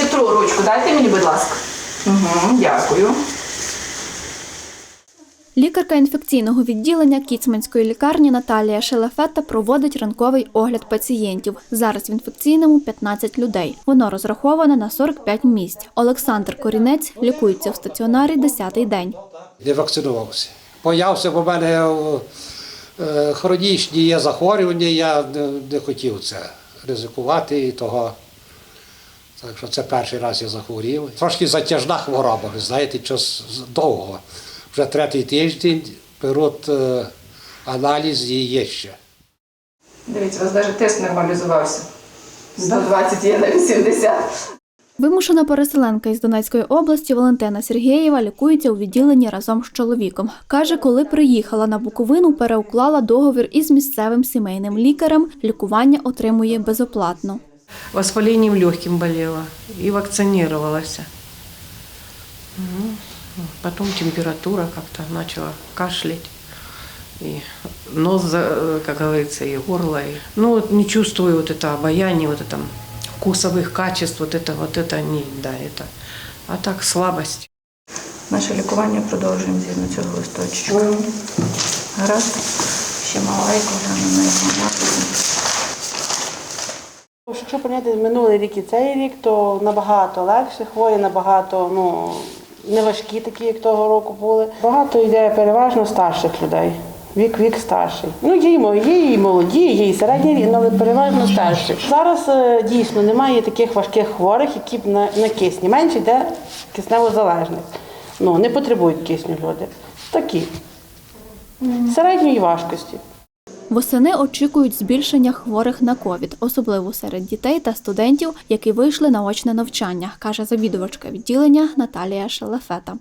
Щитру ручку дайте мені, будь ласка. Угу, дякую. Лікарка інфекційного відділення Кіцманської лікарні Наталія Шелефета проводить ранковий огляд пацієнтів. Зараз в інфекційному 15 людей. Воно розраховане на 45 місць. Олександр Корінець лікується в стаціонарі 10-й день. не вакцинувався. Боявся, бо в мене е, хронічні є захворювання, я не, не хотів це ризикувати і того. Так що це перший раз я захворів. Трошки затяжна хвороба, ви знаєте, час довго. Вже третій тиждень беруть е, аналіз і є ще. Дивіться, у вас навіть тест нормалізувався. 120 є на 80. Вимушена переселенка із Донецької області Валентина Сергієва лікується у відділенні разом з чоловіком. Каже, коли приїхала на Буковину, переуклала договір із місцевим сімейним лікарем. Лікування отримує безоплатно. воспалением легким болела и вакцинировалась. Ну, Потом температура как-то начала кашлять. И нос, за- как говорится, и горло. И, ну, вот не чувствую вот это обаяние, вот это вкусовых качеств, вот это, вот это не, да, это. А так слабость. Наше лікування продовжуємо згідно цього листочка. Гаразд. Ще маленько гляну на його Якщо порівняти минулий рік і цей рік, то набагато легше, хворі набагато ну, не важкі такі, як того року були. Багато йде переважно старших людей. Вік вік старший. Ну, є і молоді, є і середній рік, але переважно старші. Зараз е, дійсно немає таких важких хворих, які б на, на кисні. Менше йде кисневозалежних. Ну, не потребують кисню люди. Такі. Середньої важкості. Восени очікують збільшення хворих на ковід, особливо серед дітей та студентів, які вийшли на очне навчання, каже завідувачка відділення Наталія Шелефета.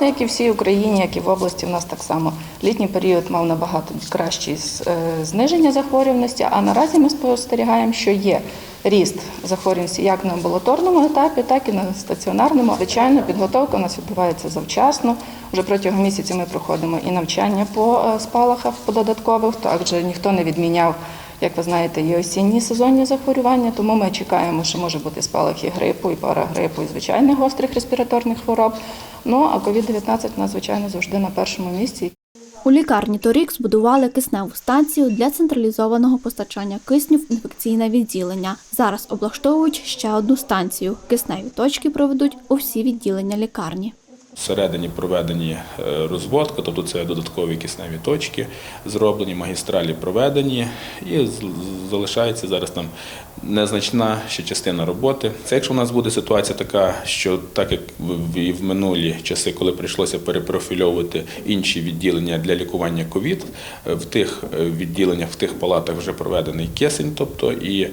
Як і всій Україні, як і в області, в нас так само літній період мав набагато кращий е, зниження захворюваності. А наразі ми спостерігаємо, що є ріст захворюваності як на амбулаторному етапі, так і на стаціонарному. Звичайно, підготовка у нас відбувається завчасно. Вже протягом місяця ми проходимо і навчання по е, спалахах по додаткових. Також ніхто не відміняв. Як ви знаєте, є осінні сезонні захворювання, тому ми чекаємо, що може бути спалахи грипу, і парагрипу, і звичайних гострих респіраторних хвороб. Ну а COVID-19 у нас, звичайно, завжди на першому місці. У лікарні торік збудували кисневу станцію для централізованого постачання кисню в інфекційне відділення. Зараз облаштовують ще одну станцію. Кисневі точки проведуть у всі відділення лікарні. Всередині проведені е, розводка, тобто це додаткові кисневі точки, зроблені, магістралі проведені, і залишається зараз там незначна ще частина роботи. Це якщо у нас буде ситуація така, що так як і в минулі часи, коли прийшлося перепрофільовувати інші відділення для лікування ковід, е, в тих е, відділеннях, в тих палатах вже проведений кисень, тобто і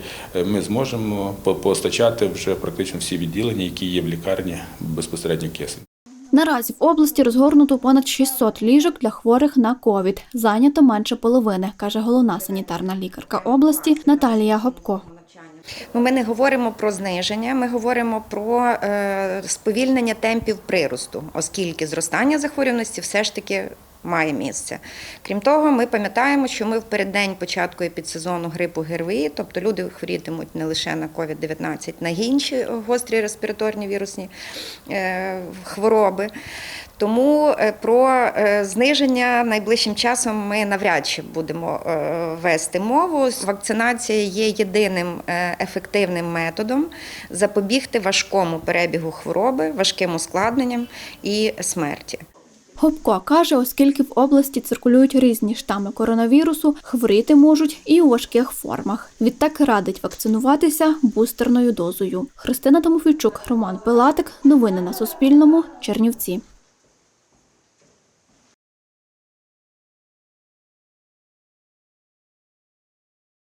ми зможемо по- постачати вже практично всі відділення, які є в лікарні безпосередньо кисень. Наразі в області розгорнуто понад 600 ліжок для хворих на ковід. Зайнято менше половини, каже головна санітарна лікарка області Наталія Гопко. Ну, Ми не говоримо про зниження, ми говоримо про е, сповільнення темпів приросту, оскільки зростання захворюваності все ж таки має місце. Крім того, ми пам'ятаємо, що ми в переддень початку епідсезону грипу ГРВІ, тобто люди хворітимуть не лише на COVID-19, на інші гострі респіраторні вірусні е, хвороби. Тому е, про е, зниження найближчим часом ми навряд чи будемо вести мову. Вакцинація є єдиним ефективним методом запобігти важкому перебігу хвороби, важким ускладненням і смерті. Гопко каже, оскільки в області циркулюють різні штами коронавірусу, хворіти можуть і у важких формах. Відтак радить вакцинуватися бустерною дозою. Христина Томофійчук, Роман Пилатик. Новини на Суспільному. Чернівці.